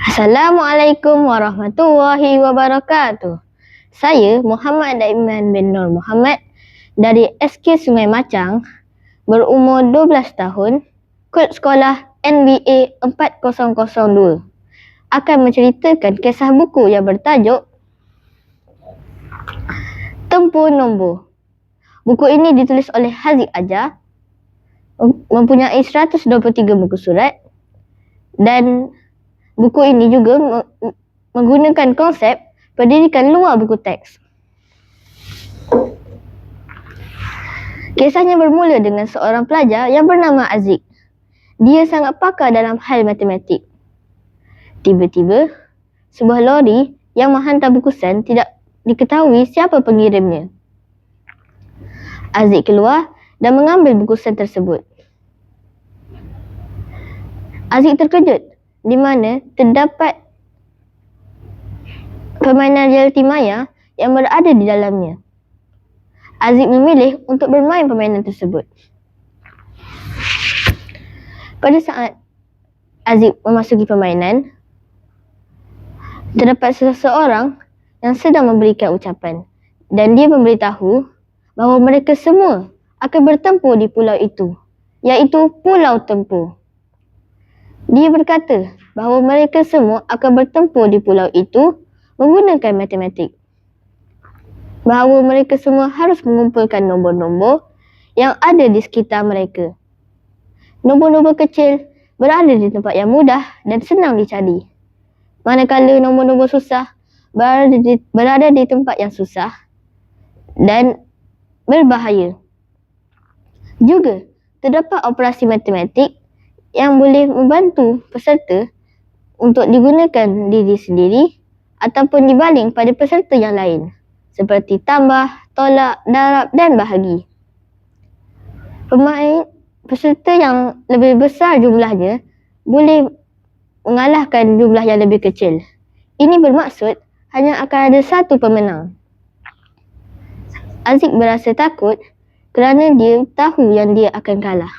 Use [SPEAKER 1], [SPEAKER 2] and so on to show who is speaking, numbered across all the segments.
[SPEAKER 1] Assalamualaikum warahmatullahi wabarakatuh. Saya Muhammad Daiman bin Nur Muhammad dari SK Sungai Macang berumur 12 tahun, kod sekolah NBA 4002 akan menceritakan kisah buku yang bertajuk Tempur Nombor. Buku ini ditulis oleh Haziq Ajar mempunyai 123 muka surat dan buku ini juga menggunakan konsep pendidikan luar buku teks. Kisahnya bermula dengan seorang pelajar yang bernama Aziz. Dia sangat pakar dalam hal matematik. Tiba-tiba, sebuah lori yang menghantar bukusan tidak diketahui siapa pengirimnya. Aziz keluar dan mengambil bukusan tersebut. Aziz terkejut di mana terdapat permainan realiti maya yang berada di dalamnya. Aziz memilih untuk bermain permainan tersebut. Pada saat Aziz memasuki permainan, terdapat seseorang yang sedang memberikan ucapan dan dia memberitahu bahawa mereka semua akan bertempur di pulau itu, iaitu Pulau Tempur. Dia berkata bahawa mereka semua akan bertempur di pulau itu menggunakan matematik. Bahawa mereka semua harus mengumpulkan nombor-nombor yang ada di sekitar mereka. Nombor-nombor kecil berada di tempat yang mudah dan senang dicari. Manakala nombor-nombor susah berada di, berada di tempat yang susah dan berbahaya. Juga terdapat operasi matematik yang boleh membantu peserta untuk digunakan diri sendiri ataupun dibaling pada peserta yang lain seperti tambah, tolak, darab dan bahagi. Pemain peserta yang lebih besar jumlahnya boleh mengalahkan jumlah yang lebih kecil. Ini bermaksud hanya akan ada satu pemenang. Aziz berasa takut kerana dia tahu yang dia akan kalah.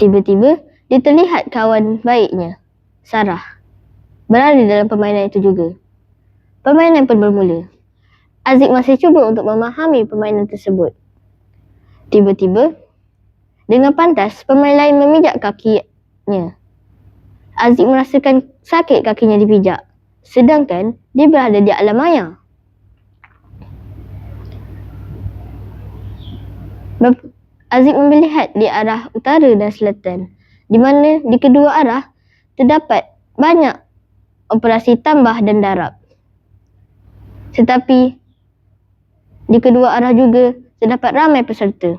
[SPEAKER 1] Tiba-tiba, dia terlihat kawan baiknya, Sarah, berada dalam permainan itu juga. Permainan pun bermula. Aziz masih cuba untuk memahami permainan tersebut. Tiba-tiba, dengan pantas, pemain lain memijak kakinya. Aziz merasakan sakit kakinya dipijak. Sedangkan dia berada di alam maya. Aziz melihat di arah utara dan selatan di mana di kedua arah terdapat banyak operasi tambah dan darab. Tetapi di kedua arah juga terdapat ramai peserta.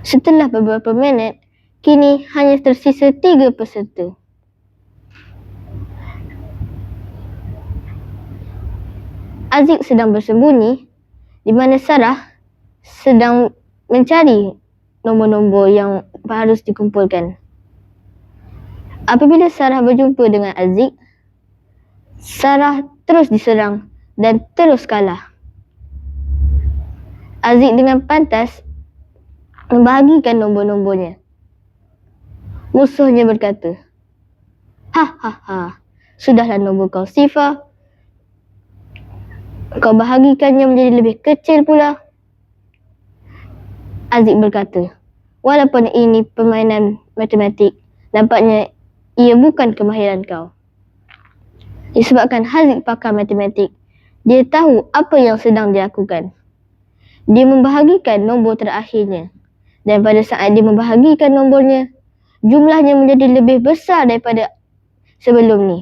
[SPEAKER 1] Setelah beberapa minit, kini hanya tersisa tiga peserta. Aziz sedang bersembunyi di mana Sarah sedang mencari nombor-nombor yang harus dikumpulkan. Apabila Sarah berjumpa dengan Aziz, Sarah terus diserang dan terus kalah. Aziz dengan pantas membahagikan nombor-nombornya. Musuhnya berkata, Ha ha ha, sudahlah nombor kau Sifa. Kau bahagikannya menjadi lebih kecil pula. Aziz berkata, walaupun ini permainan matematik, nampaknya ia bukan kemahiran kau. Disebabkan Haziq pakar matematik, dia tahu apa yang sedang dilakukan. Dia membahagikan nombor terakhirnya. Dan pada saat dia membahagikan nombornya, jumlahnya menjadi lebih besar daripada sebelum ni.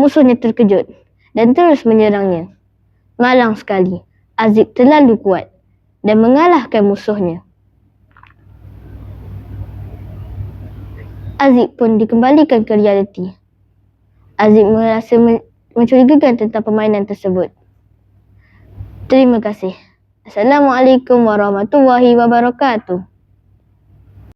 [SPEAKER 1] Musuhnya terkejut dan terus menyerangnya. Malang sekali, Aziz terlalu kuat dan mengalahkan musuhnya. Aziz pun dikembalikan ke realiti. Aziz merasa mencurigakan tentang permainan tersebut. Terima kasih. Assalamualaikum warahmatullahi wabarakatuh.